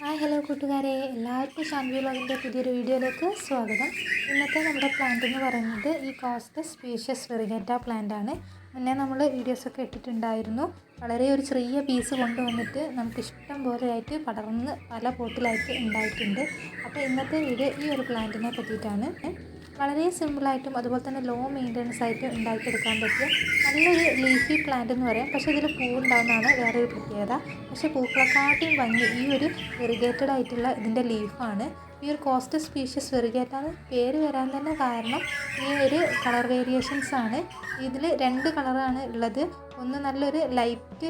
Hi hello കൂട്ടുകാരെ. എല്ലാവർക്കും ഷാൻവി വ്ളോഗിന്റെ പുതിയൊരു വീഡിയോയിലേക്ക് സ്വാഗതം. ഇന്നത്തെ നമ്മുടെ പ്ലാന്റ് എന്ന് പറയുന്നത് ഈ കോസ്റ്റ് സ്പീഷ്യസ് വെറിഗേറ്റ പ്ലാന്റ് ആണ്. മുന്നേ നമ്മൾ വീഡിയോസൊക്കെ ഇട്ടിട്ടുണ്ടായിരുന്നു. വളരെ ഒരു ചെറിയ പീസ് കൊണ്ടുവന്നിട്ട് നമുക്ക് ഇഷ്ടം പോലെയായിട്ട് പടർന്ന് പല പോട്ടിലായിട്ട് ഉണ്ടായിട്ടുണ്ട്. അപ്പോൾ ഇന്നത്തെ വീഡിയോ ഈ ഒരു പ്ലാന്റിനെ പറ്റിയിട്ടാണ്. വളരെ സിമ്പിളായിട്ടും അതുപോലെ തന്നെ ലോ മെയിന്റനൻസ് ആയിട്ട് ഉണ്ടാക്കിയെടുക്കാൻ പറ്റിയ നല്ലൊരു ലീഫി പ്ലാന്റ് എന്ന് പറയാം. പക്ഷേ ഇതിൽ പൂവുണ്ടാകുന്നതാണ് വേറൊരു പ്രത്യേകത. പക്ഷേ പൂക്കളെക്കാട്ടിയും ഭംഗി ഈ ഒരു ഇറിഗേറ്റഡ് ആയിട്ടുള്ള ഇതിന്റെ ലീഫാണ് ഈ ഒരു കോസ്റ്റ് സ്പീഷ്യസ് വെറിഗേറ്റാണ് പേര് വരാൻ തന്നെ കാരണം ഈ ഒരു കളർ വേരിയേഷൻസ് ആണ്. ഇതിൽ രണ്ട് കളറാണ് ഉള്ളത്. ഒന്ന് നല്ലൊരു ലൈറ്റ്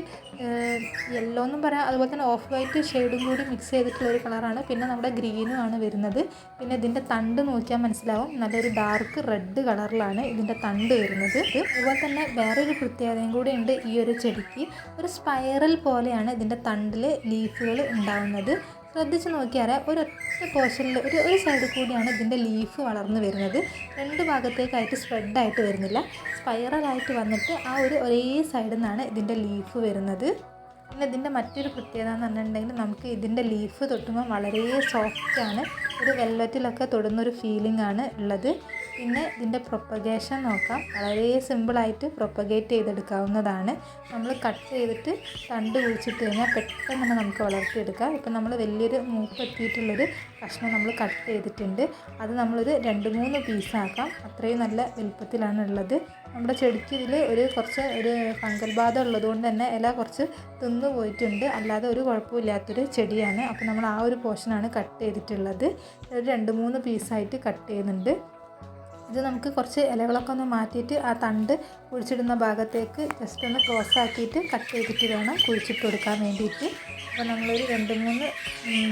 യെല്ലോ എന്നും പറയാം. അതുപോലെ തന്നെ ഓഫ് വൈറ്റ് ഷെയ്ഡും കൂടി മിക്സ് ചെയ്തിട്ടുള്ള ഒരു കളറാണ് പിന്നെ നമ്മുടെ ഗ്രീനും ആണ് വരുന്നത്. പിന്നെ ഇതിന്റെ തണ്ട് നോക്കിയാൽ മനസ്സിലാവും. നല്ലൊരു ഡാർക്ക് റെഡ് കളറിലാണ് ഇതിന്റെ തണ്ട് വരുന്നത്. അതുപോലെ തന്നെ വേറൊരു പ്രത്യേകതയും കൂടി ഉണ്ട് ഈ ഒരു ചെടിക്ക്. ഒരു സ്പൈറൽ പോലെയാണ് ഇതിന്റെ തണ്ടിൽ ലീഫുകൾ ഉണ്ടാകുന്നത് ശ്രദ്ധിച്ച് നോക്കിയാൽ ഒരൊറ്റ പോർഷനിൽ ഒരു ഒരു സൈഡിൽ കൂടിയാണ് ഇതിന്റെ ലീഫ് വളർന്നു വരുന്നത്. രണ്ട് ഭാഗത്തേക്കായിട്ട് സ്പ്രെഡായിട്ട് വരുന്നില്ല. സ്പൈറലായിട്ട് വന്നിട്ട് ആ ഒരു ഒരേ സൈഡിൽ നിന്നാണ് ഇതിന്റെ ലീഫ് വരുന്നത്. പിന്നെ ഇതിന്റെ മറ്റൊരു പ്രത്യേകത എന്ന് പറഞ്ഞിട്ടുണ്ടെങ്കിൽ നമുക്ക് ഇതിന്റെ ലീഫ് തൊട്ടുമ്പോൾ വളരെ സോഫ്റ്റാണ് ഒരു വെല്ലറ്റിലൊക്കെ തൊടുന്നൊരു ഫീലിംഗ് ആണ് ഉള്ളത്. പിന്നെ ഇതിന്റെ പ്രൊപ്പഗേഷൻ നോക്കാം. വളരെ സിമ്പിളായിട്ട് പ്രൊപ്പഗേറ്റ് ചെയ്തെടുക്കാവുന്നതാണ്. നമ്മൾ കട്ട് ചെയ്തിട്ട് തണ്ട് കുഴിച്ചിട്ട് കഴിഞ്ഞാൽ പെട്ടെന്ന് തന്നെ നമുക്ക് വളർത്തിയെടുക്കാം. ഇപ്പം നമ്മൾ വലിയൊരു മൂപ്പെത്തിയിട്ടുള്ളൊരു കഷ്ണം നമ്മൾ കട്ട് ചെയ്തിട്ടുണ്ട്. അത് നമ്മളൊരു രണ്ട് മൂന്ന് പീസാക്കാം അത്രയും നല്ല വലുപ്പത്തിലാണ് ഉള്ളത്. നമ്മുടെ ചെടിക്ക് ഇതിൽ ഒരു കുറച്ച് ഒരു ഫംഗൽ ബാധ ഉള്ളതുകൊണ്ട് തന്നെ ഇല കുറച്ച് തിന്നു പോയിട്ടുണ്ട്. അല്ലാതെ ഒരു കുഴപ്പമില്ലാത്തൊരു ചെടിയാണ്. അപ്പോൾ നമ്മൾ ആ ഒരു പോർഷനാണ് കട്ട് ചെയ്തിട്ടുള്ളത്. ഒരു രണ്ട് മൂന്ന് പീസായിട്ട് കട്ട് ചെയ്യുന്നുണ്ട്. ഇത് നമുക്ക് കുറച്ച് ഇലകളൊക്കെ ഒന്ന് മാറ്റിയിട്ട് ആ തണ്ട് കുഴിച്ചിടുന്ന ഭാഗത്തേക്ക് ജസ്റ്റ് ഒന്ന് ക്രോസ് ആക്കിയിട്ട് കട്ട് ചെയ്തിട്ട് വേണം കുഴിച്ചിട്ട് കൊടുക്കാൻ വേണ്ടിയിട്ട്. അപ്പോൾ നമ്മളൊരു രണ്ട് മൂന്ന്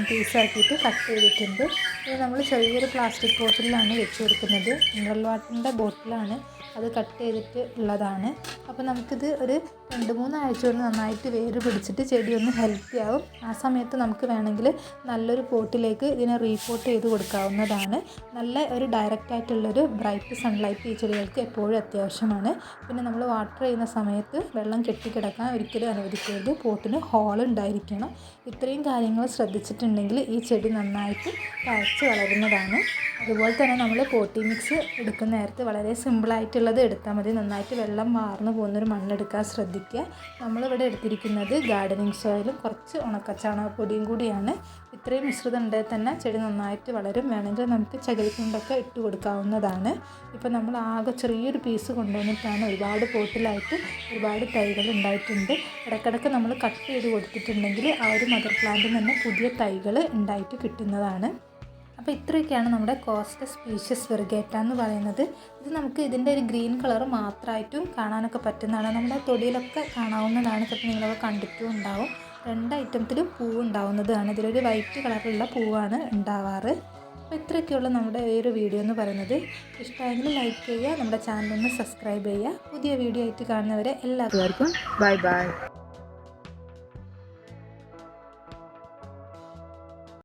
പീസാക്കിയിട്ട് കട്ട് ചെയ്തിട്ടുണ്ട്. ഇത് നമ്മൾ ചെറിയൊരു പ്ലാസ്റ്റിക് ബോട്ടിലാണ് വെച്ച് കൊടുക്കുന്നത്. മിനറൽ വാട്ടറിന്റെ ബോട്ടിലാണ് അത് കട്ട് ചെയ്തിട്ട് ഉള്ളതാണ്. അപ്പോൾ നമുക്കിത് ഒരു രണ്ട് മൂന്ന് ആഴ്ച കൊണ്ട് നന്നായിട്ട് വേര് പിടിച്ചിട്ട് ചെടി ഒന്ന് ഹെൽത്തി ആവും. ആ സമയത്ത് നമുക്ക് വേണമെങ്കിൽ നല്ലൊരു പോട്ടിലേക്ക് ഇതിനെ റീപോട്ട് ചെയ്ത് കൊടുക്കാവുന്നതാണ്. നല്ല ഒരു ഡയറക്റ്റ് ആയിട്ടുള്ളൊരു ബ്രൈറ്റ് സൺലൈറ്റ് ഈ ചെടികൾക്ക് എപ്പോഴും അത്യാവശ്യമാണ്. പിന്നെ നമ്മൾ വാട്ടർ ചെയ്യുന്ന സമയത്ത് വെള്ളം കെട്ടിക്കിടക്കാൻ ഒരിക്കലും അനുവദിക്കരുത്. പോട്ടിന് ഹോൾ ഉണ്ടായിരിക്കണം. ഇത്രയും കാര്യങ്ങൾ ശ്രദ്ധിച്ചിട്ടുണ്ടെങ്കിൽ ഈ ചെടി നന്നായിട്ട് തഴച്ച് വളരുന്നതാണ്. അതുപോലെ തന്നെ നമ്മൾ പോട്ടി മിക്സ് എടുക്കുന്ന നേരത്ത് വളരെ സിമ്പിളായിട്ടുള്ളത് എടുത്താൽ മതി. നന്നായിട്ട് വെള്ളം വാർന്നു പോകുന്നൊരു മണ്ണെടുക്കാൻ ശ്രദ്ധിക്കുക. നമ്മളിവിടെ എടുത്തിരിക്കുന്നത് ഗാർഡനിങ് സോയിലും കുറച്ച് ഉണക്കച്ചാണകപ്പൊടിയും കൂടിയാണ്. ഇത്രയും മിശ്രിതം ഉണ്ടെങ്കിൽ തന്നെ ചെടി നന്നായിട്ട് വളരും. വേണമെങ്കിൽ നമുക്ക് ചകിരിക്കുണ്ടൊക്കെ ഇട്ട് കൊടുക്കാവുന്നതാണ്. ഇപ്പോൾ നമ്മൾ ആകെ ചെറിയൊരു പീസ് കൊണ്ടുവന്നിട്ടാണ് ഒരുപാട് പോട്ടിലായിട്ട് ഒരുപാട് തൈകൾ ഉണ്ടായിട്ടുണ്ട്. ഇടയ്ക്കിടയ്ക്ക് നമ്മൾ കട്ട് ചെയ്ത് കൊടുത്തിട്ടുണ്ടെങ്കിൽ ആ ഒരു മദർ പ്ലാന്റിൽ നിന്ന് പുതിയ തൈകൾ ഉണ്ടായിട്ട് കിട്ടുന്നതാണ്. അപ്പോൾ ഇത്രയൊക്കെയാണ് നമ്മുടെ കോസ്റ്റ് സ്പീഷ്യസ് വെർഗേറ്റ എന്ന് പറയുന്നത്. ഇത് നമുക്ക് ഇതിന്റെ ഒരു ഗ്രീൻ കളർ മാത്രമായിട്ടും കാണാനൊക്കെ പറ്റുന്നതാണ്. നമ്മുടെ തൊടിയിലൊക്കെ കാണാവുന്നതാണ്. ചിലപ്പോൾ നിങ്ങളൊക്കെ കണ്ടിട്ടും ഉണ്ടാവും. രണ്ട് ഐറ്റത്തിലും പൂവ് ഉണ്ടാവുന്നതാണ്. ഇതിലൊരു വൈറ്റ് കളറിലുള്ള പൂവാണ് ഉണ്ടാവാറ്. അപ്പോൾ ഇത്രയൊക്കെയുള്ള നമ്മുടെ ഈ ഒരു വീഡിയോ എന്ന് പറയുന്നത്. ഇഷ്ടമായെങ്കിൽ ലൈക്ക് ചെയ്യുക നമ്മുടെ ചാനലൊന്ന് സബ്സ്ക്രൈബ് ചെയ്യുക. പുതിയ വീഡിയോ ആയിട്ട് കാണുന്നവരെ എല്ലാവർക്കും ബൈ ബൈ.